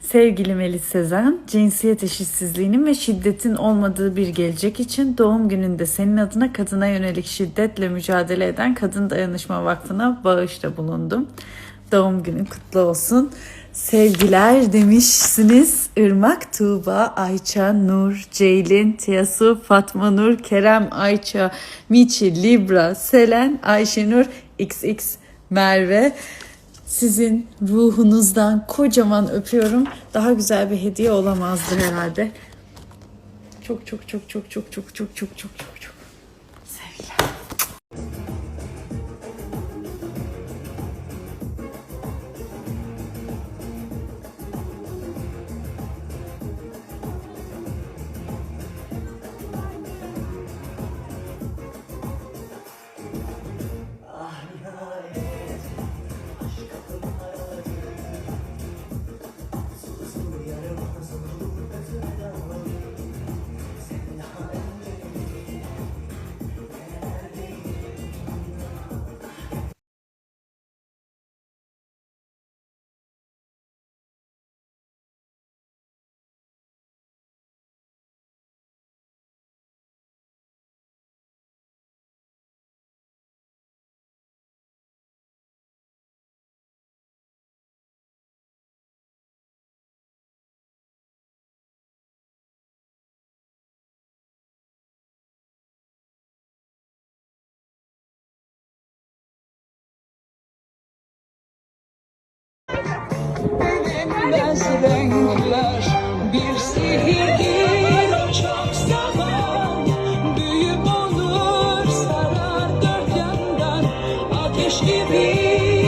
Sevgili Melis Sezen, cinsiyet eşitsizliğinin ve şiddetin olmadığı bir gelecek için doğum gününde senin adına kadına yönelik şiddetle mücadele eden Kadın Dayanışma Vakfı'na bağışta bulundum. Doğum günün kutlu olsun. Sevgiler demişsiniz. Irmak, Tuğba, Ayça, Nur, Ceylin, Tiyasu, Fatma Nur, Kerem, Ayça, Miçi, Libra, Selen, Ayşenur, XX, Merve. Sizin ruhunuzdan kocaman öpüyorum. Daha güzel bir hediye olamazdı herhalde. Çok çok çok çok çok çok çok çok çok çok çok. Sevgiler. Bazı renkler bir sihirdir o çok zaman. Büyük olur sarar dört yandan ateş gibi.